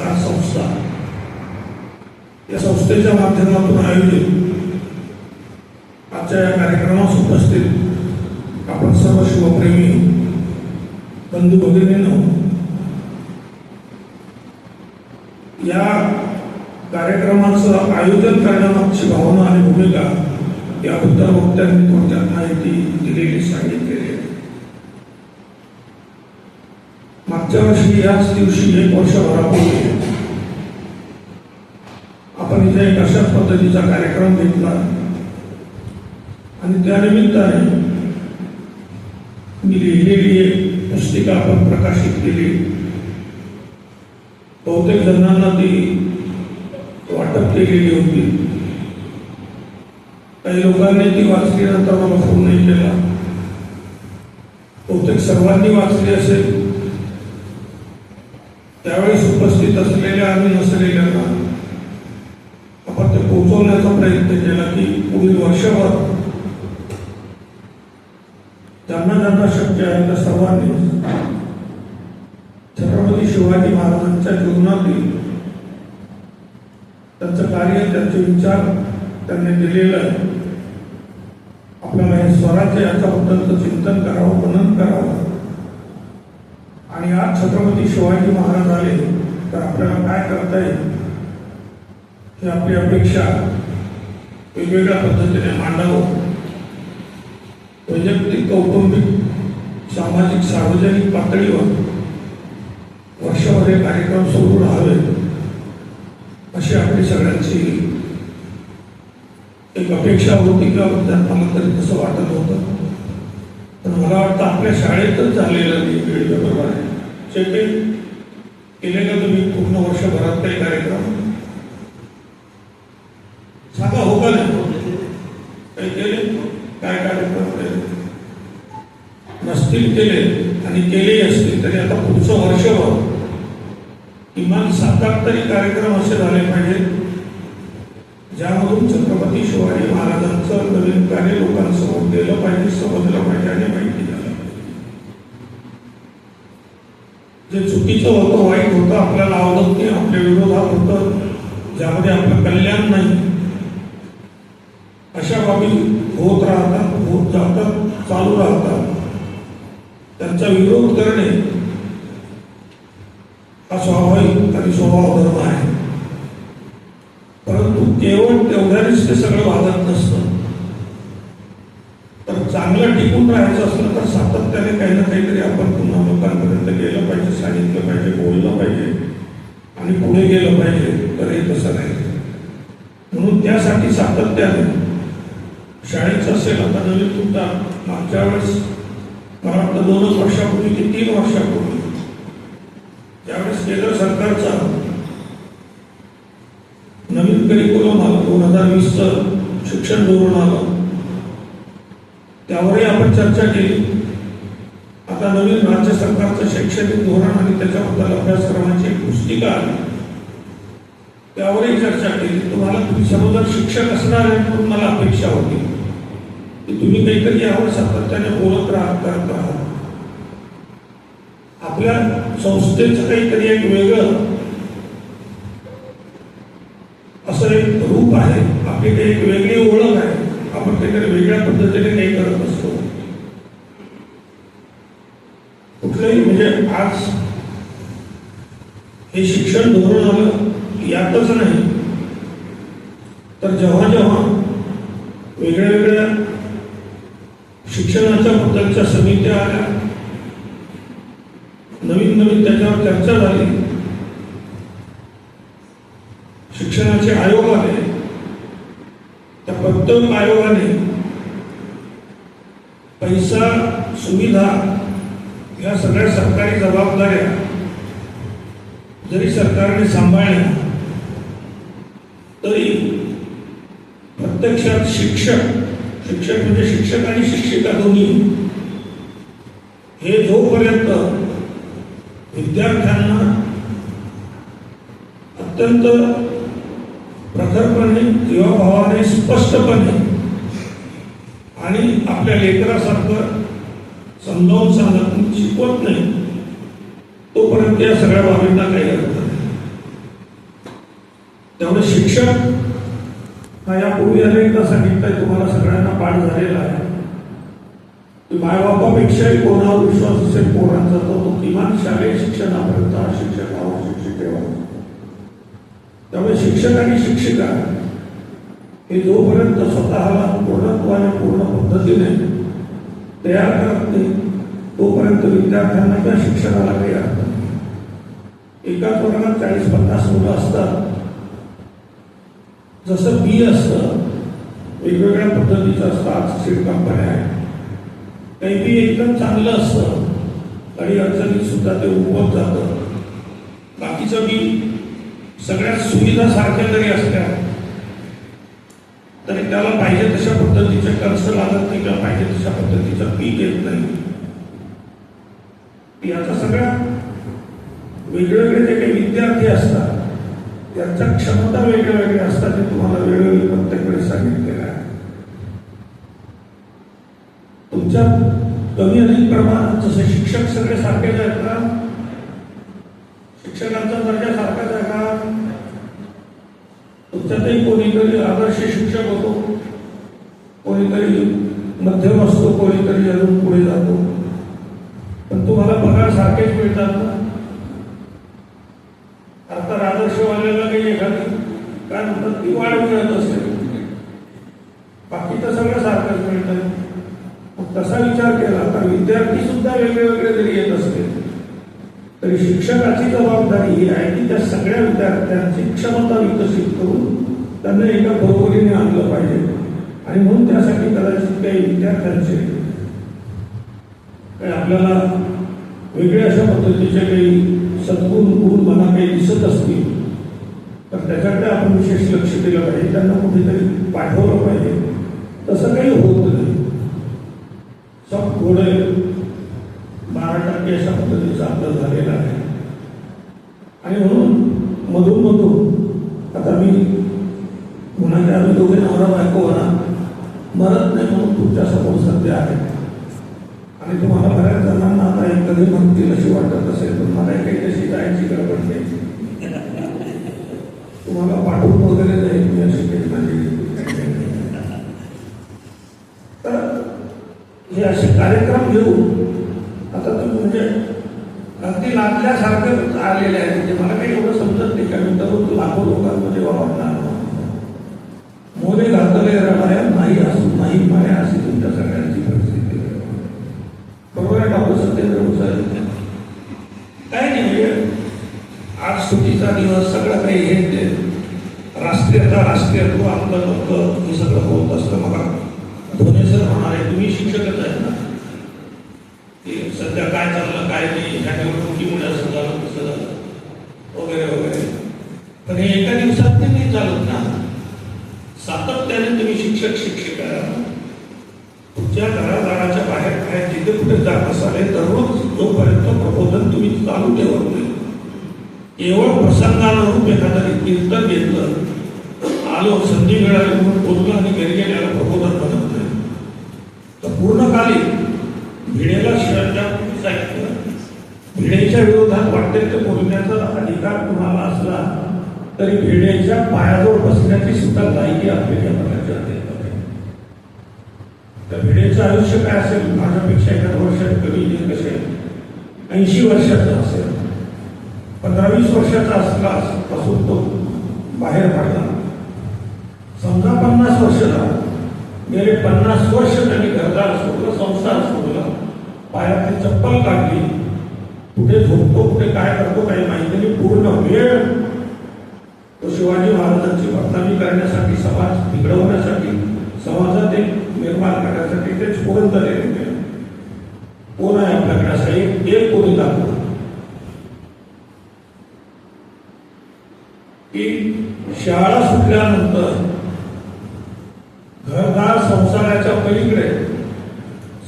संस्कार संस्था. या संस्थेच्या माध्यमातून आयोजित आजच्या या कार्यक्रमास उपस्थित आपण सर्व शिवप्रेमी बंधू भगिनींनो या कार्यक्रमाचं आयोजन करण्यामागची भावना आणि भूमिका याबद्दल वक्त्यांनी थोडक्यात माहिती दिलेली सांगितलेली आहे मागच्या वर्षी याच दिवशी एक वर्षभरापूर्वी आपण इथे एक अशाच पद्धतीचा कार्यक्रम घेतला. आणि त्यानिमित्ताने मी लिहिलेली एक पुस्तिका आपण प्रकाशित केली. बहुतेक जणांना ती वाटप केलेली होती. काही लोकांनी ती वाचल्यानंतर मला फोन नाही केला. बहुतेक सर्वांनी वाचली असेल. त्यावेळेस उपस्थित असलेल्या आणि नसलेल्यांना आपण ते पोहोचवण्याचा प्रयत्न केला की पुढील वर्षभर त्यांना ज्यांना शक्य आहे त्या सर्वांनी छत्रपती शिवाजी महाराजांच्या जीवनातील त्यांचं कार्य त्यांचे विचार त्यांनी दिलेलं आहे. आपल्याला हे स्वराज्य याच्याबद्दलचं चिंतन करावं मनन करावं. आणि आज छत्रपती शिवाजी महाराज आले तर आपल्याला काय करता येईल? हे आपली अपेक्षा वेगवेगळ्या पद्धतीने मांडावं. वैयक्तिक कौटुंबिक सामाजिक सार्वजनिक पातळीवर वर्षभर हे कार्यक्रम सुरू राहावे अशी आपली सगळ्यांची एक अपेक्षा होती किंवा मला तरी तसं वाटत होतं पण मला वाटतं आपल्या शाळेतच झालेलं आहे वेळ केलेला केले का तुम्ही पूर्ण वर्षभरात काही कार्यक्रम? सांगा हो का नाही? काही केले? काय कार्यक्रम केले? नसतील केले आणि केलेही असतील तरी आता पुढचं वर्षभर किमान सात आठ तरी कार्यक्रम असे झाले पाहिजेत ज्यामधून छत्रपती शिवाजी महाराजांचं नवीन कार्य लोकांसमोर गेलं पाहिजे समजलं पाहिजे आणि माहिती झालं पाहिजे जे चुकीचं होतं वाईट होतं आपल्याला आवडत नाही आपल्या विरोधात होतं ज्यामध्ये आपलं कल्याण नाही अशा बाबी होत राहतात होत जातात चालू राहतात. त्यांचा विरोध करणे हा स्वाभाविक आणि स्वभाव धर्म आहे. परंतु केवळ तेवढ्यानेच ते सगळं वागत नसतं. चांगलं टिकून राहायचं असलं तर सातत्याने काही ना काहीतरी आपण पुन्हा लोकांपर्यंत गेलं पाहिजे सांगितलं पाहिजे बोललं पाहिजे आणि पुढे गेलं पाहिजे तर हे तसं नाही. म्हणून त्यासाठी सातत्याने शाळेचं असेल आता नवीन सुद्धा मागच्या वेळेस मला वाटतं दोनच वर्षापूर्वी की तीन वर्षापूर्वी. त्यावेळेस केंद्र सरकारचा नवीन करिक्युलम आलं दोन हजार वीसचं शिक्षण धोरण आलं त्यावरही आपण चर्चा केली. आता नवीन राज्य सरकारचं शैक्षणिक धोरण आणि त्याच्याबद्दल अभ्यासक्रमाची एक पुस्तिका आली. त्यावरही चर्चा केली. तुम्हाला तुम्ही समोर शिक्षक असणार आहे म्हणून मला अपेक्षा होती. की तुम्ही काहीतरी यावर सातत्याने बोलत राहत करत राहा. आपल्या संस्थेचं काहीतरी एक वेगळं असं एक रूप आहे. आपली काही एक वेगळी ओळख आहे. आपण काहीतरी वेगळ्या पद्धतीने काही करत असतो. कुठलंही म्हणजे आज हे शिक्षण धोरण आलं यातच नाही. तर जेव्हा जेव्हा वेगळ्या वेगळ्या शिक्षणाच्या बद्दलच्या समित्या आल्या नवीन नवीन त्याच्यावर चर्चा झाली शिक्षणाचे आयोग आले प्रत्येक आयोगाने पैसा सुविधा या सगळ्या सरकारी जबाबदाऱ्या जरी सरकारने सांभाळल्या तरी प्रत्यक्षात शिक्षक शिक्षक म्हणजे शिक्षक आणि शिक्षिका दोन्ही हे जोपर्यंत विद्यार्थ्यांना अत्यंत प्रखरपणे भावाने स्पष्टपणे आणि आपल्या लेकरासारखं समजावून सांगत शिकवत नाही तोपर्यंत या सगळ्या बाबींना काही अर्थ नाही. शिक्षक हा यापूर्वी अनेकदा सांगितलंय तुम्हाला सगळ्यांना पाठ झालेला आहे. मायबापापेक्षाही कोणावर विश्वास असेल पोरांचा तो किमान शालेय शिक्षणापर्यंत हा शिक्षक आवश्यक शिकेवा त्यामुळे शिक्षक आणि शिक्षिका हे जोपर्यंत स्वतःला पूर्णत्वाने पूर्ण पद्धतीने तयार करत नाही तोपर्यंत विद्यार्थ्यांना त्या शिक्षणाला काही अर्थ नाही. एकाच वर्गात चाळीस पन्नास मुलं असतात. जसं बी असतं वेगवेगळ्या पद्धतीचं असतं आज सीट कंपन्या आहेत. काही बी एकदम चांगलं असतं काही अडचणीत सुद्धा ते उपवत जातं. बाकीचं बी सगळ्या सुविधा सारख्या जरी असल्या तरी त्याला पाहिजे तशा पद्धतीचे कर्ज लागत नाही किंवा पाहिजे तशा पद्धतीचं पीक येत नाही. याचा सगळ्या वेगवेगळे जे काही विद्यार्थी असतात त्यांच्या क्षमता वेगळ्या वेगळ्या असतात हे तुम्हाला वेळोवेळी प्रत्येक वेळेस सांगितलेलं आहे. तुमच्या कमी अधिक प्रमाणात जसे शिक्षक सगळे सारखेच आहेत ना? शिक्षकांचा दर्जा सारखाच आहे का? तुमच्यातही कोणीतरी आदर्श शिक्षक होतो कोणीतरी मध्यम असतो कोणीतरी अजून पुढे जातो. पण तुम्हाला पगार सारखेच मिळतात ना. आता आदर्शवाल्याला काही एखादी काय म्हणतात ती वाढ मिळत असेल. बाकी तर सगळं सारखंच मिळतं तसा विचार केला तर विद्यार्थी सुद्धा वेगळे वेगळे जरी येत असतील. तरी शिक्षकाची जबाबदारी ही आहे की त्या सगळ्या विद्यार्थ्यांची क्षमता विकसित करून त्यांना एका बरोबरीने आणलं पाहिजे. आणि म्हणून त्यासाठी कदाचित काही विद्यार्थ्यांचे काही आपल्याला वेगळ्या अशा पद्धतीचे काही सद्गुण गुण मला काही दिसत असतील तर त्याच्याकडे आपण विशेष लक्ष दिलं पाहिजे. त्यांना कुठेतरी पाठवलं पाहिजे. तसं काही होत नाही. सब थोडं बारा अशा पद्धतीचा आपलं झालेला आहे. आणि म्हणून मधून मधून आता मी म्हणाले आम्ही दोघे नवरा बायको होणार मरत नाही म्हणून तुमच्यासमोर सध्या आहे. आणि तुम्हाला बऱ्याच जणांना आता एक कधी म्हणतील अशी वाटत असेल पण मला काही तशी जायची गडबड नाही. तुम्हाला पाठवून वगैरे जाईल मी अशी काही माझी तर हे असे कार्यक्रम घेऊन आता तर म्हणजे अगदी लादल्यासारखं आलेले आहे. म्हणजे मला काही एवढं समजत नाही. कारण तरुण लाखो लोकांमध्ये वावरणार. मोरे घातले रमाया नाही असू नाही माया अशी तुमच्या सगळ्यांची परिस्थिती बरोबर आहे डॉक्टर सत्येंद्र मुसाई काय नाही म्हणजे आज सुट्टीचा दिवस सगळं काही हे ते राष्ट्रीयता राष्ट्रीयत्व आपलं लोक हे सगळं होत असतं. मला धोने सर म्हणाले तुम्ही शिक्षकच आहेत ना? की सध्या काय चाललं काय नाही ह्या निवडणुकीमुळे असं झालं तसं झालं वगैरे वगैरे. पण हे एका दिवसात ते नाही चालत ना. सातत्याने तुम्ही शिक्षक शिक्षिका तुमच्या घरादाराच्या बाहेर काय जिथे कुठे जात असाले दररोज जोपर्यंत प्रबोधन तुम्ही चालू ठेवत नाही. केवळ प्रसंगानुरूप एखादं कीर्तन घेतलं आलो संधी मिळाली म्हणून बोललो आणि घरी गेल्याला प्रबोधन बनत नाही. तर पूर्णकालीन भिडेला श्रद्धापूर्वी सांगितलं भिडेच्या विरोधात वाटेल ते बोलण्याचा अधिकार कुणाला असला तरी भिडेच्या पायाजवळ बसण्याची सुद्धा लायकी आपल्या प्रकारच्या तर भिडेचं आयुष्य काय असेल? माझ्यापेक्षा एका वर्षात कमी जे कसे ऐंशी वर्षाचं असेल पंधरा वीस वर्षाचा असला पासून तो बाहेर पडला. समजा पन्नास वर्ष झाला. गेले पन्नास वर्ष त्यांनी घरदार सोडलं संसार सोडला पायातली चप्पल काढली. कुठे झोपतो कुठे काय करतो काही माहिती नाही पूर्ण वेळ तो शिवाजी महाराजांची बदनामी करण्यासाठी समाज बिघडवण्यासाठी समाजात एक निर्माण करण्यासाठी ते स्फुरंत गेले कोण आहे आपल्याकडे असं एक एक कोणी दाखवलं? की शाळा सुटल्यानंतर घरदार संसाराच्या पलीकडे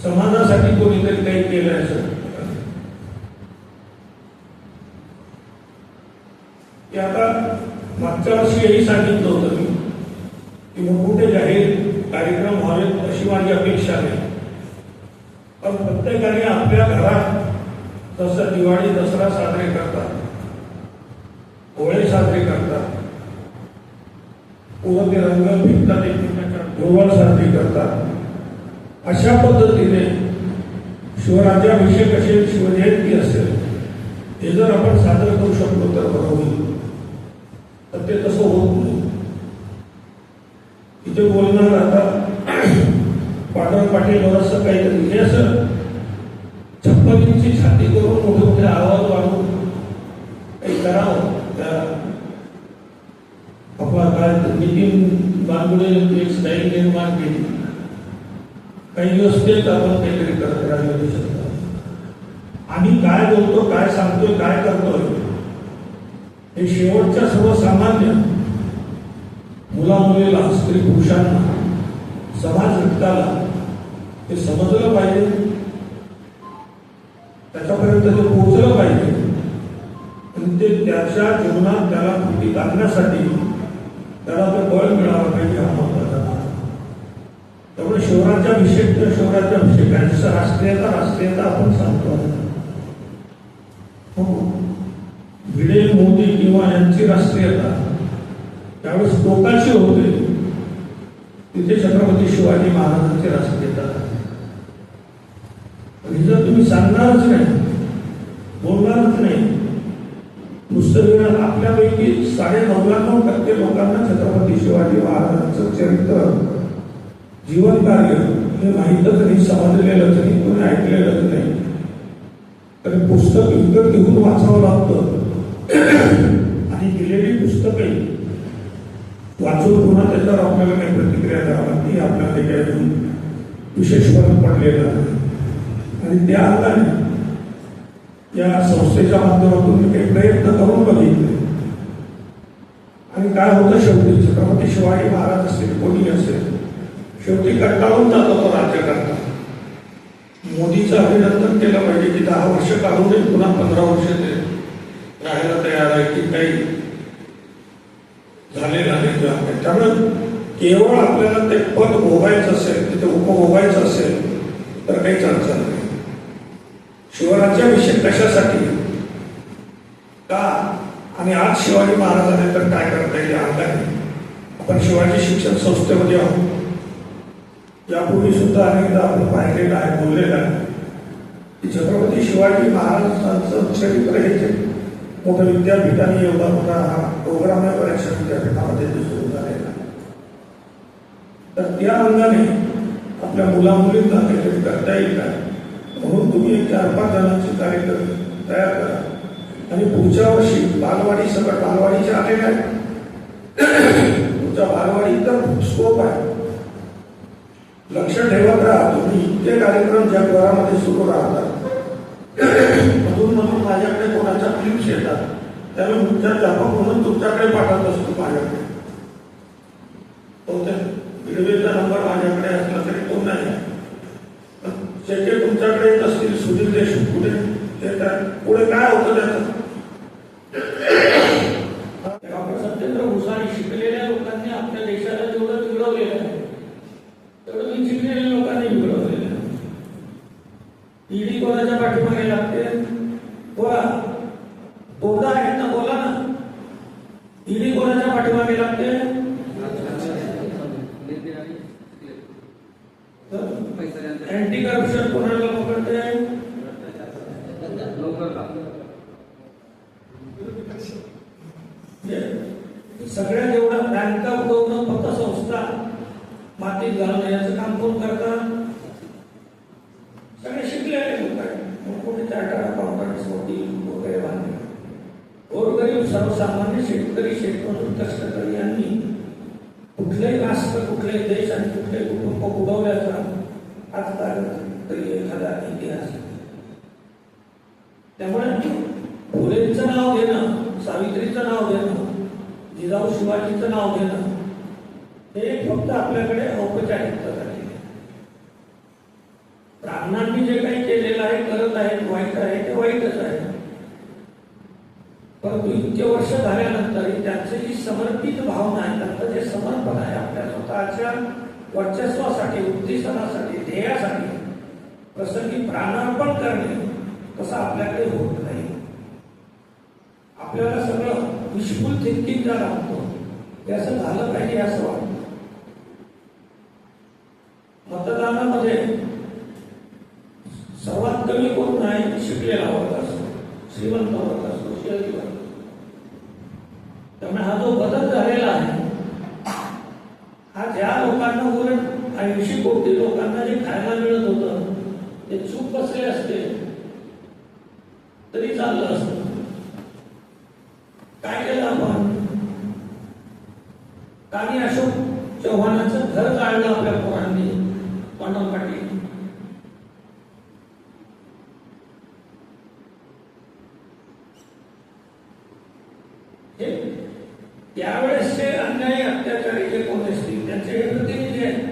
समाजासाठी कोणीतरी काही केलं असं. की आता मागच्या वर्षी हेही सांगितलं होतं मी की मोठमोठे कुठे जाहीर कार्यक्रम व्हावेत अशी माझी अपेक्षा आहे. पण प्रत्येकाने आपल्या घरात जसं दिवाळी दसरा साजरे करतात होळे रंग भिंतात एकमेकांच्या ढोबळ करतात. अशा पद्धतीने शिवराज्याभिषेक असेल शिवजयंती असेल हे जर आपण साजरं करू शकलो तर बरं होईल. तर ते तसं होत नाही. इथे बोलणार आता पांडव पाटील बरंचसं काहीतरी हे असं छप्पन छाती करून मोठे मोठे आवाज वाढवून काही करावं. त्या आपला काय नितीन बांगुडे एक स्टाईल निर्माण केली. काही दिवस तेच आपण काहीतरी करत राहिलो दिसत आम्ही काय बोलतो काय सांगतोय काय करतोय हे शेवटच्या सर्वसामान्य मुला मुलीला स्त्री पुरुषांना समाज घटकाला हे समजलं पाहिजे. त्याच्यापर्यंत ते पोहोचलं पाहिजे. आणि ते त्याच्या जीवनात त्याला कृती टाकण्यासाठी त्याला ते बळ मिळावं पाहिजे हा महत्त्वाचा भाग. त्यामुळे अभिषेक तर शिवराज्याभिषेक आहे जसं राष्ट्रीयता राष्ट्रीयता आपण सांगतो हो. भिडे मोदी किंवा यांची राष्ट्रीयता त्यावेळेस टोकाशी होते. तिथे छत्रपती शिवाजी महाराजांची राष्ट्रीयता हे जर तुम्ही सांगणारच नाही बोलणारच नाही पुस्तक आपल्यापैकी साडे नव्याण्णव टक्के लोकांना छत्रपती शिवाजी महाराजांचं चरित्र जीवन कार्य हे माहीत नाही समजलेलंच नाही कोणी ऐकलेलंच नाही. तर पुस्तक विकत घेऊन वाचावं लागतं. आणि दिलेली पुस्तकही वाचून पुन्हा त्याच्यावर आपल्याला काही प्रतिक्रिया द्यावं लागते आपल्याला काही अजून विशेष फरक पडलेला आणि त्या अंगाने या संस्थेच्या माध्यमातून मी काही प्रयत्न करून बघितले. आणि काय होतं शेवटी? छत्रपती शिवाजी महाराज असेल कोणी असेल शेवटी कंटाळून जातो तो राज्य करता. मोदीचं अभिनंदन केलं पाहिजे की दहा वर्ष काढूनही पुन्हा पंधरा वर्ष ते राहायला तयार आहे की काही झालेलं नाही त्यामुळे केवळ आपल्याला ते पद भोगायचं असेल तिथे उपभोगायचं असेल तर काहीच अडचण नाही. शिवराज्याभिषेक कशासाठी? का? आणि आज शिवाजी महाराजांनी तर काय करता येईल अंगाने आपण शिवाजी शिक्षण संस्थेमध्ये आहोत. यापूर्वी सुद्धा अनेकदा आपण पाहिलेलं आहे बोललेलं आहे. की छत्रपती शिवाजी महाराजांचं चरित्र हे जे मोठं विद्यापीठाने एवढा मोठा हा प्रोग्राम आहे बऱ्याचशा विद्यापीठामध्ये सुरू झालेला आहे. तर त्या अंगाने आपल्या मुलामुलींना काहीतरी करता येईल काय म्हणून तुम्ही एक चार पाच जणांचे कार्यक्रम तयार करा. आणि पुढच्या वर्षी बालवाडी सगळं बालवाडीच्या आले काय तुमच्या बालवाडीत तर स्कोप आहे. लक्ष ठेवत राहा तुम्ही इतके कार्यक्रम जगभरामध्ये सुरू राहतात मधून मधून माझ्याकडे कोणाच्या क्लिप्स येतात त्यामुळे मुख्याध्यापक म्हणून तुमच्याकडे पाठवत असतो माझ्याकडे. तो नंबर माझ्याकडे असला तरी तो नाही. पण तुमच्याकडे येत असतील सुधीर देशमुख. पुढे येतात पुढे काय होतं त्याचं? सत्येंद्र भुसारी शिकलेल्या लोकांनी आपल्या देशाला जेवढं बिघडवलेलं आहे तेवढं मी शिकलेल्या लोकांनी बिघडवलेलं आहे. ईडी कोणाच्या पाठीमागे लागतो बोला बोलता आहेत ना बोला ना ईडी कोणाच्या पाठीमागे लागते अँटी करप्शन कोणाला पकडते सगळ्या जेवढा बँका उडवणं फक्त संस्था मातीत घालून याचं काम कोण करतात सगळे शिकलेले लोक आहेत मोठमोठे चार्टर्ड अकाउंटंट्स वकील वगैरे बांधले गोरगरीब सर्वसामान्य शेतकरी शेतमजूर कष्टकरी यांनी कुठलेही राष्ट्र कुठलेही देश आणि कुठलेही कुटुंब बुडवल्याचा आजपर्यंत तरी एखादा इतिहास आहे. त्यामुळे फुलेंचं नाव घेणं सावित्रीचं नाव घेणं जिजाऊ शिवाजीचं नाव घेणं हे फक्त आपल्याकडे औपचारिकता झालेली प्राणांनी जे काही केलेलं आहे करत आहेत वाईट आहे ते वाईटच आहे. परंतु इतके वर्ष झाल्यानंतर त्यांचे जी समर्पित भावना आहे त्यांचं जे समर्पण आहे आपल्या स्वतःच्या वर्चस्वासाठी उद्दिष्टासाठी ध्येयासाठी प्रसंगी प्राणार्पण करणे तसं आपल्याकडे होत. आपल्याला सगळं विशफुल थिंकिंग झाला होतो. हे असं झालं पाहिजे असं वाटतं. मतदानामध्ये सर्वात कमी कोण नाही शिकलेला होत असतो. श्रीमंत होत असतो. शहरी त्यामुळे हा जो बदल झालेला आहे हा ज्या लोकांना उलट ऐंशी कोटी लोकांना जे खायला मिळत होतं ते चूक बसले असते तरी चाललं असतं काय केलं आपण आणि अशोक चव्हाणाचं घर काढलं आपल्या पोरांनी. पांडव पाटील. हे त्यावेळेसचे अन्याय अत्याचारी जे कोण असतील त्यांचे हे प्रतिनिधी आहेत.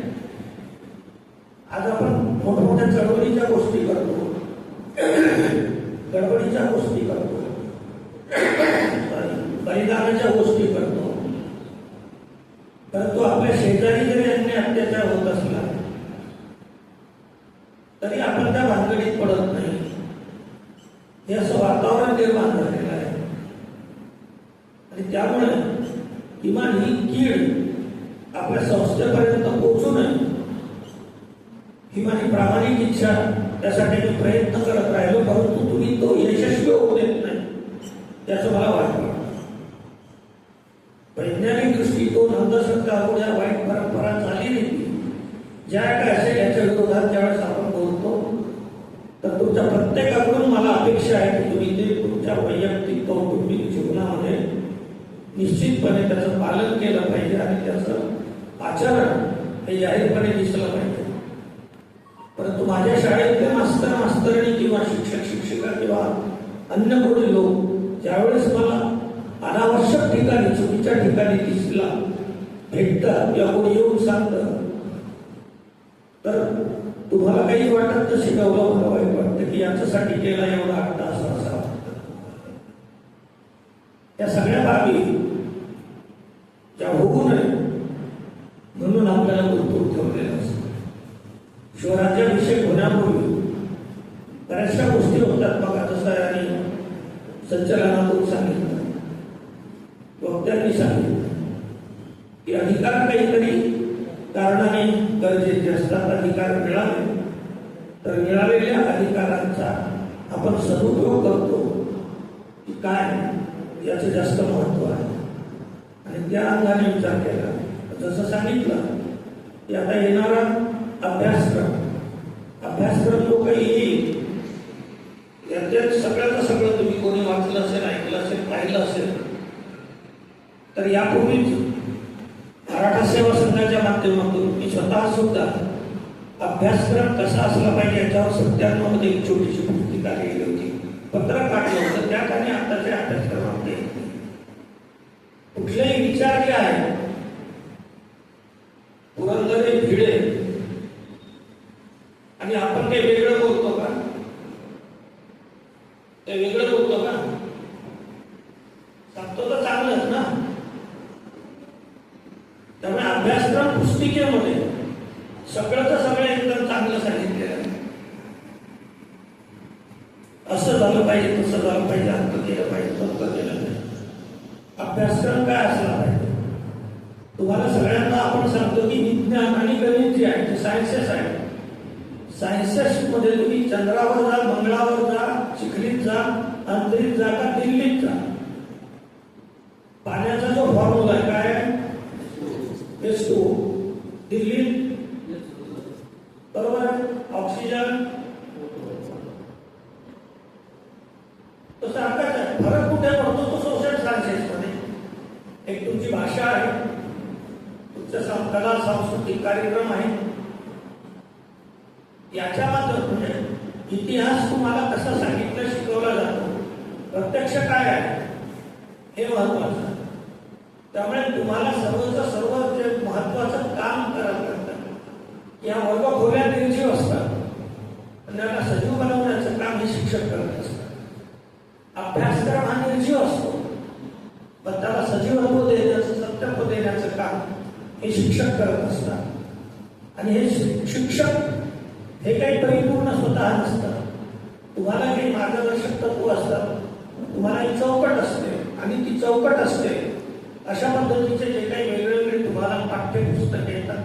आज आपण मोठमोठ्या चळवळीच्या गोष्टी करतो. गडबडीच्या गोष्टी करतो बलिदानाच्या गोष्टी करतो परंतु आपल्या शेजारी जरी अन्य अत्याचार होत असला तरी आपण त्या भानगडीत पडत नाही हे असं वातावरण निर्माण झालेलं आहे आणि त्यामुळे किमान ही कीड आपल्या संस्थेपर्यंत पोहोचू नये ही माझी प्रामाणिक इच्छा. त्यासाठी मी प्रयत्न करत राहिलो परंतु तुम्ही तो यशस्वी होऊ देत नाही. त्याचं मला वाटतं वैज्ञानिक दृष्टिकोन अंधश्रद्धा अगोदर वाईट परंपरा चालली नाही. ज्या काय असेल याच्या विरोधात ज्यावेळेस आपण बोलतो तर तुमच्या प्रत्येकाकडून मला अपेक्षा आहे की तुम्ही ते तुमच्या वैयक्तिक कौटुंबिक जीवनामध्ये निश्चितपणे त्याचं पालन केलं पाहिजे आणि त्याचं आचरण हे जाहीरपणे दिसलं पाहिजे. परंतु माझ्या शाळेतले मास्तर मास्तरणी किंवा शिक्षक शिक्षिका किंवा अन्य कोणी लोक ज्यावेळेस मला अनावश्यक ठिकाणी चुकीच्या ठिकाणी दिसला भेटतात किंवा कोणी येऊन सांगतं तर तुम्हाला काही वाटत तर शिकवलं मला वाईट वाटतं की याच्यासाठी केला एवढा आठ असा असा या सगळ्या बाबी ज्या होऊ नये म्हणून आपल्याला गुंतवून ठेवलेलं असतं. शिवराज्याभिषेक होण्यापूर्वी बऱ्याचशा गोष्टी होतात बघा जसं आणि संचलनातून सांगितलं वक्त्यांनी सांगितलं की अधिकार काहीतरी कारणाने गरजेचे असतात अधिकार मिळाले तर मिळालेल्या अधिकारांचा आपण सदुपयोग करतो की काय याचं जास्त महत्त्व आहे आणि त्या अंगाने विचार केला जसं सांगितलं की आता येणारा अभ्यासक्रम अभ्यासक्रम जो काही येईल. याच्यात सगळ्याचं सगळं तुम्ही कोणी वाचलं असेल ऐकलं असेल पाहिलं असेल तर यापूर्वीच मराठा सेवा संघाच्या माध्यमातून मी स्वतः सुद्धा अभ्यासक्रम कसा असला पाहिजे याच्यावर सत्त्याण्णवमध्ये एक छोटीशी पुस्तिका लिहिली होती. पत्र काढलं होतं. त्यात आणि आताचे अभ्यासक्रम कुठलेही विचार जे आहे पुरंदरे भिडे आणि आपण ते वेगळं बोलतो का ते वेगळं बोलतो का सांगतो तर चांगलंच ना त्यामुळे अभ्यासक्रम पुस्तिकेमध्ये सगळंच सगळं एकदम चांगलं सांगितलेलं आहे असं झालं पाहिजे तसं झालं पाहिजे असं केलं पाहिजे तसं केलं पाहिजे अभ्यासक्रम काय असला पाहिजे तुम्हाला सगळ्यांना आपण सांगतो की विज्ञान आणि गणित जे आहे ते सायन्सेस आहे सायन्सेस मध्ये तुम्ही चंद्रावर जा मंगळावर जा चिखलीत जा अंतरीत जा का दिल्लीत जा? पाण्याचा जो फॉर्म्युला आहे काय एस टू दिल्लीत? बरोबर आहे. ऑक्सिजन तो सारखाच आहे. फरक कुठे पडतो? तो सोशल सायन्सेस मध्ये. एक तुमची भाषा आहे. तुमचा कला सांस्कृतिक कार्यक्रम आहे याच्या म्हणजे इतिहास तुम्हाला कसा सांगितलं शिकवला जातो. प्रत्यक्ष काय आहे? हे महत्वाचं त्यामुळे तुम्हाला सर्वच सर्व जे महत्वाचं काम करावं लागतं. या वर्ग खोल्या निर्जीव असतात. त्यांना सजीव बनवण्याचं काम हे शिक्षक करत असतात. अभ्यासक्रम हा निर्जीव असतो. पण त्याला सजीवत्व देण्याचं सत्यत्व देण्याचं काम हे शिक्षक करत असतात. आणि हे शि- शिक्षक हे काही परिपूर्ण स्वतः नसतं. तुम्हाला काही मार्गदर्शक तत्व असतात तुम्हाला ही चौकट असते. आणि ती चौकट असते. अशा पद्धतीचे जे काही वेगवेगळे तुम्हाला पाठ्यपुस्तके येतात